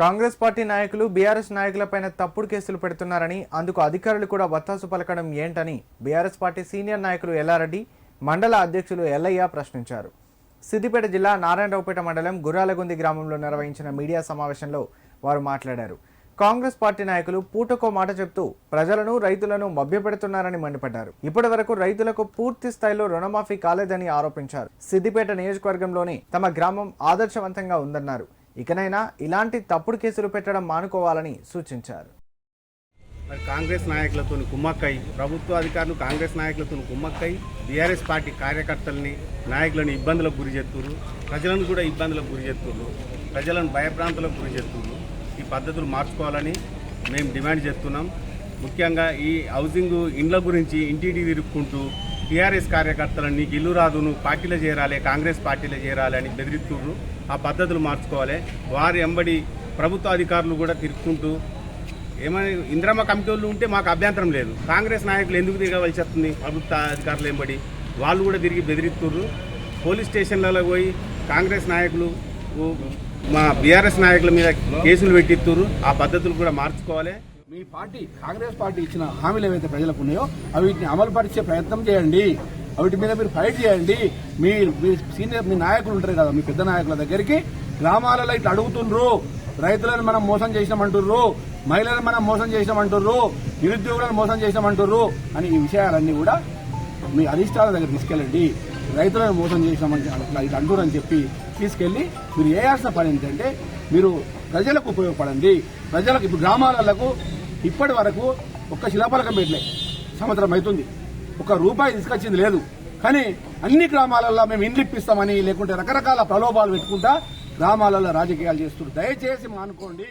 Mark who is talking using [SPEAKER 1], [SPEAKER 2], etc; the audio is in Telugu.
[SPEAKER 1] కాంగ్రెస్ పార్టీ నాయకులు బీఆర్ఎస్ నాయకులపైన తప్పుడు కేసులు పెడుతున్నారని అందుకు అధికారులు కూడా వత్తాసు పలకడం ఏంటని బీఆర్ఎస్ పార్టీ సీనియర్ నాయకులు ఎల్లారెడ్డి మండల అధ్యక్షులు ఎల్లయ్య ప్రశ్నించారు. సిద్దిపేట జిల్లా నారాయణరావుపేట మండలం గుర్రాలగుంది గ్రామంలో నిర్వహించిన మీడియా సమావేశంలో వారు మాట్లాడారు. కాంగ్రెస్ పార్టీ నాయకులు పూటకో మాట చెప్తూ ప్రజలను రైతులను మభ్యపెడుతున్నారని మండిపడ్డారు. ఇప్పటి వరకు రైతులకు పూర్తి స్థాయిలో రుణమాఫీ కాలేదని ఆరోపించారు. సిద్దిపేట నియోజకవర్గంలోని తమ గ్రామం ఆదర్శవంతంగా ఉందన్నారు. ఇకనైనా ఇలాంటి తప్పుడు కేసులు పెట్టడం మానుకోవాలని సూచించారు.
[SPEAKER 2] మరి కాంగ్రెస్ నాయకులతో కుమ్మక్కై ప్రభుత్వ అధికారులు కాంగ్రెస్ నాయకులతో కుమ్మక్కై బీఆర్ఎస్ పార్టీ కార్యకర్తల్ని నాయకులను ఇబ్బందులకు గురి చేస్తున్నారు ప్రజలను కూడా ఇబ్బందులకు గురి చేస్తున్నారు ప్రజలను భయప్రాంతులకు గురి చేస్తున్నారు ఈ పద్ధతులు మార్చుకోవాలని మేము డిమాండ్ చేస్తున్నాం. ముఖ్యంగా ఈ హౌసింగ్ ఇండ్ల గురించి ఇంటింటి తిరుక్కుంటూ టీఆర్ఎస్ కార్యకర్తలను నీకు ఇల్లు రాదు నువ్వు పార్టీలో చేరాలి కాంగ్రెస్ పార్టీలో చేరాలి అని బెదిరిస్తున్నారు ఆ పద్ధతులు మార్చుకోవాలి. వారి ఎంబడి ప్రభుత్వ అధికారులు కూడా తిరుక్కుంటూ ఏమైనా ఇంద్రమ్మ కమిటీ వాళ్ళు ఉంటే మాకు అభ్యంతరం లేదు. కాంగ్రెస్ నాయకులు ఎందుకు తిరగవలసి వస్తుంది? ప్రభుత్వ అధికారులు ఎంబడి వాళ్ళు కూడా తిరిగి బెదిరిస్తుర్రు. పోలీస్ స్టేషన్లలో పోయి కాంగ్రెస్ నాయకులు మా బీఆర్ఎస్ నాయకుల మీద కేసులు పెట్టిస్తున్నారు ఆ పద్ధతులు కూడా మార్చుకోవాలి.
[SPEAKER 3] మీ పార్టీ కాంగ్రెస్ పార్టీ ఇచ్చిన హామీలు ఏవైతే ప్రజలకు ఉన్నాయో వీటిని అమలు పరిచే ప్రయత్నం చేయండి. వాటి మీద మీరు ఫైట్ చేయండి. మీ మీ సీనియర్ మీ నాయకులు ఉంటారు కదా మీ పెద్ద నాయకుల దగ్గరికి గ్రామాలలో ఇట్లా అడుగుతుండ్రు. రైతులను మనం మోసం చేసినామంటుర్రు. మహిళలను మనం మోసం చేసినామంటుర్రు. నిరుద్యోగులను మోసం చేసినామంటుర్రు అని ఈ విషయాలన్నీ కూడా మీ అధిష్టాల దగ్గర తీసుకెళ్ళండి. రైతులను మోసం చేసినామని అట్లా ఇట్లా అంటురని చెప్పి తీసుకెళ్ళి మీరు చేయాల్సిన పని ఏంటంటే మీరు ప్రజలకు ఉపయోగపడండి. ప్రజలకు ఇప్పుడు గ్రామాలకు ఇప్పటి వరకు ఒక్క శిలాపలకం పెట్టలే. సంవత్సరం అవుతుంది. ఒక రూపాయి తీసుకొచ్చింది లేదు. కానీ అన్ని గ్రామాలలో మేము ఇండిప్పిస్తామని లేకుంటే రకరకాల ప్రలోభాలు పెట్టుకుంటా గ్రామాలలో రాజకీయాలు చేస్తున్నారు. దయచేసి మానుకోండి.